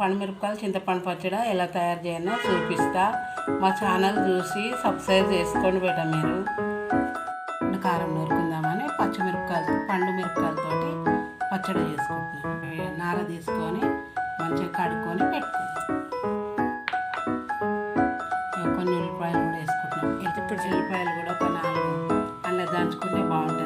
పండుమిరపకాయలు చింతపండు పచ్చడి ఎలా తయారు చేయాలో చూపిస్తా. మా ఛానల్ చూసి సబ్స్క్రైబ్ చేసుకోండి బేట మీరు. కారం నూరుకుందామని పచ్చిమిరపకాయలు పండు మిరపకాయలతోటి పచ్చడి చేసుకుంటున్నాం నార తీసుకొని మంచిగా కడుక్కొని పెట్టుకుంటాం కొన్ని ఉల్లిపాయలు కూడా వేసుకుంటున్నాం. ఇప్పుడు ఉల్లిపాయలు కూడా ఒక నాలుగు అందులో దంచుకుంటే బాగుంటుంది.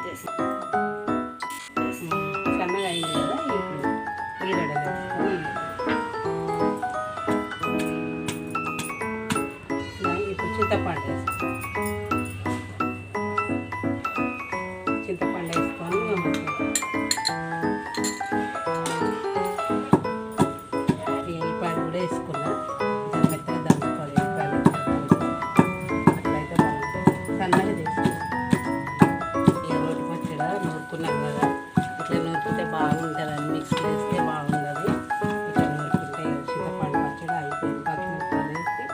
స్టార్ట్ చేసి సన్నగా అయింది కదా ఇప్పుడు ఇప్పుడు చింతపండు వేసుకోవాలి నూరుకున్నాం కదా. ఇట్లా నూరుకుంటే బాగుంటుందని మిక్స్ చేస్తే బాగుంటుంది ఇట్లా నూరుకుంటే చింతపండు పచ్చడి అయిపోయింది పచ్చిమిరపకాయలు వేసి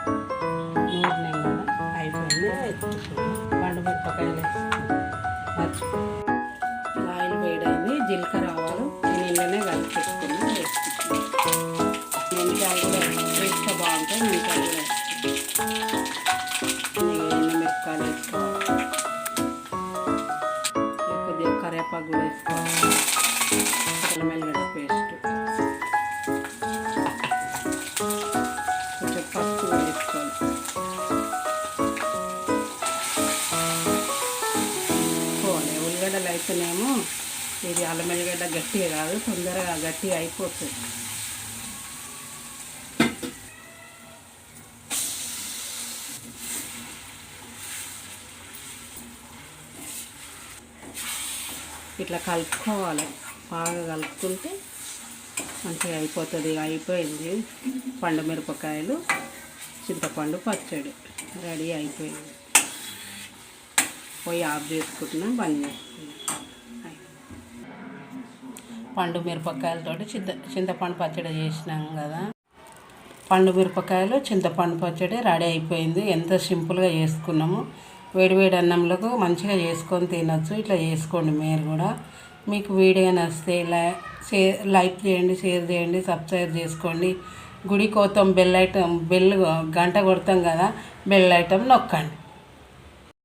నూరినాం కదా. అయిపోయింది ఎత్తుకున్నాం. పండు మిరపకాయలు వేసుకున్నాం. ఆయిల్ వేడైంది జీలకర్ర ఆవాలు నీళ్ళనే కలిపి పెట్టుకున్నాను వేసుకుంటున్నాను మెంతికాయలు కూడా వేస్తే బాగుంటాయి మెంతికాయలు కూడా కొద్దిగా కరివేపాకు కూడా వేసుకోవాలి అల్లం వెల్లిగడ్డ పేస్ట్. కొంచెం పసుపు వేసుకోవాలి. పోనీ ఉల్లిగడ్డలు అయితేనేమో ఇది అల్లం వెల్లిగడ్డ గట్టిగా కాదు తొందరగా గట్టిగా అయిపోతుంది. ఇట్లా కలుపుకోవాలి. బాగా కలుపుకుంటే మంచిగా అయిపోతుంది. అయిపోయింది. పండు మిరపకాయలు చింతపండు పచ్చడి రెడీ అయిపోయింది. పోయి ఆఫ్ చేసుకుంటున్నాం బంద్ చేసుకుంటున్నాం. పండు మిరపకాయలతో చింత చింతపండు పచ్చడి చేసినాం కదా. పండు మిరపకాయలు చింతపండు పచ్చడి రెడీ అయిపోయింది. ఎంత సింపుల్గా చేసుకున్నాము. వేడివేడి అన్నంలకు మంచిగా చేసుకొని తినొచ్చు. ఇట్లా చేసుకోండి మీరు కూడా. మీకు వీడియో నచ్చితే లై షేర్ లైక్ చేయండి షేర్ చేయండి సబ్స్క్రైబ్ చేసుకోండి. గుడి కోతం బెల్ ఐటమ్ బెల్ గంట కొడతాం కదా బెల్ ఐటమ్ నొక్కండి.